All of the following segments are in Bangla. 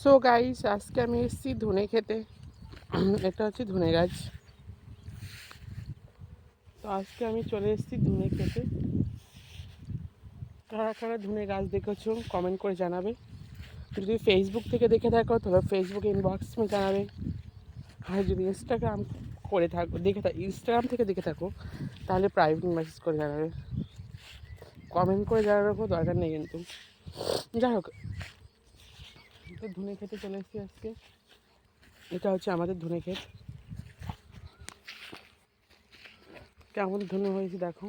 সো গাইস আজকে আমি এসেছি ধনে খেতে। এটা হচ্ছে ধনে গাছ। তো আজকে আমি চলে এসেছি ধনে খেতে। কারা কারা ধনে গাছ দেখেছ কমেন্ট করে জানাবে। যদি ফেসবুক থেকে দেখে থাকো তবে ফেসবুক ইনবক্স মে জানাবে। আর যদি ইনস্টাগ্রাম করে থাকো, দেখে থাকো ইনস্টাগ্রাম থেকে দেখে থাকো, তাহলে প্রাইভেট মেসেজ করে জানাবে। কমেন্ট করে জানানোর কোনো দরকার নেই কিন্তু। যাই হোক তো ধুনে খেতে চলে এসেছি আজকে। এটা হচ্ছে আমাদের ধুনে ক্ষেত। কেমন ধনে হয়েছে দেখো।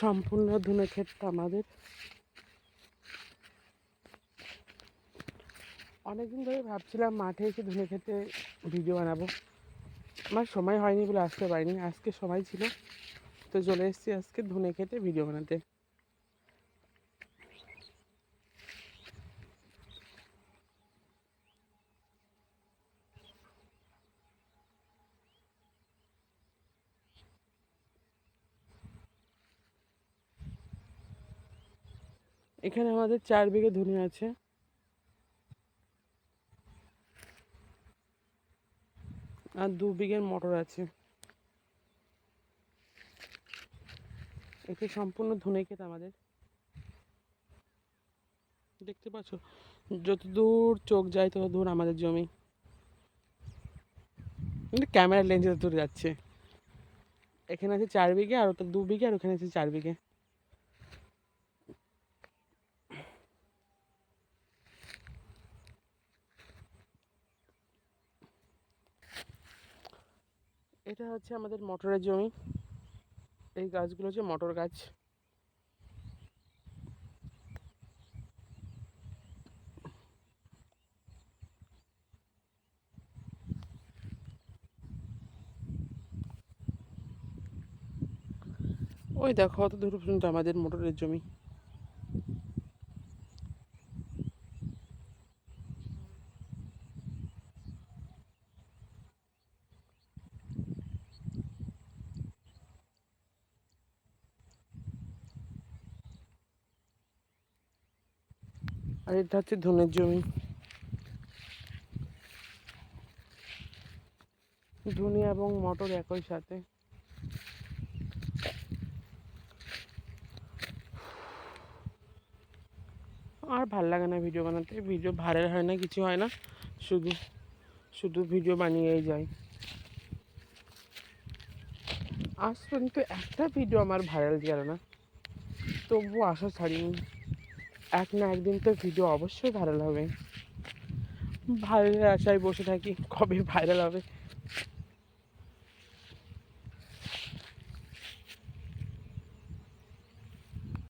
সম্পূর্ণ ধুনে ক্ষেতটা আমাদের। অনেকদিন ধরে ভাবছিলাম মাঠে এসে ধুনে খেতে ভিডিও বানাবো। আমার সময় হয়নি বলে আসতে পারিনি। আজকে সময় ছিল। তো চলে এসেছি আজকে ধুনে খেতে ভিডিও বানাতে। এখানে আমাদের চার বিঘে ধনে আছে। আর দু বিঘের মটর আছে। এটি সম্পূর্ণ ধনে ক্ষেত আমাদের। দেখতে পাচ্ছ, যত দূর চোখ যায় তত দূর আমাদের জমি। ক্যামেরার লেন্স দূর যাচ্ছে। এখানে আছে চার বিঘে আর ওটা দু বিঘে আর ওখানে আছে চার বিঘে। এটা হচ্ছে আমাদের মটরের জমি। এই গাছগুলো হচ্ছে মটর গাছ। ওই দেখো, অত দূর পর্যন্ত আমাদের মোটরের জমি। আর এটা হচ্ছে ধনের জমি। ধনে এবং মটর একই সাথে। আর ভালো লাগে না ভিডিও বানাতে। ভিডিও ভাইরাল হয় না, কিছু হয় না। শুধু শুধু ভিডিও বানিয়েই যায়। আজ পর্যন্ত একটা ভিডিও আমার ভাইরাল গেল না। তবুও আশা ছাড়িনি। এক না একদিন তো ভিডিও অবশ্যই ভাইরাল হবে। ভাইরালের আশায় বসে থাকি, কবে ভাইরাল হবে?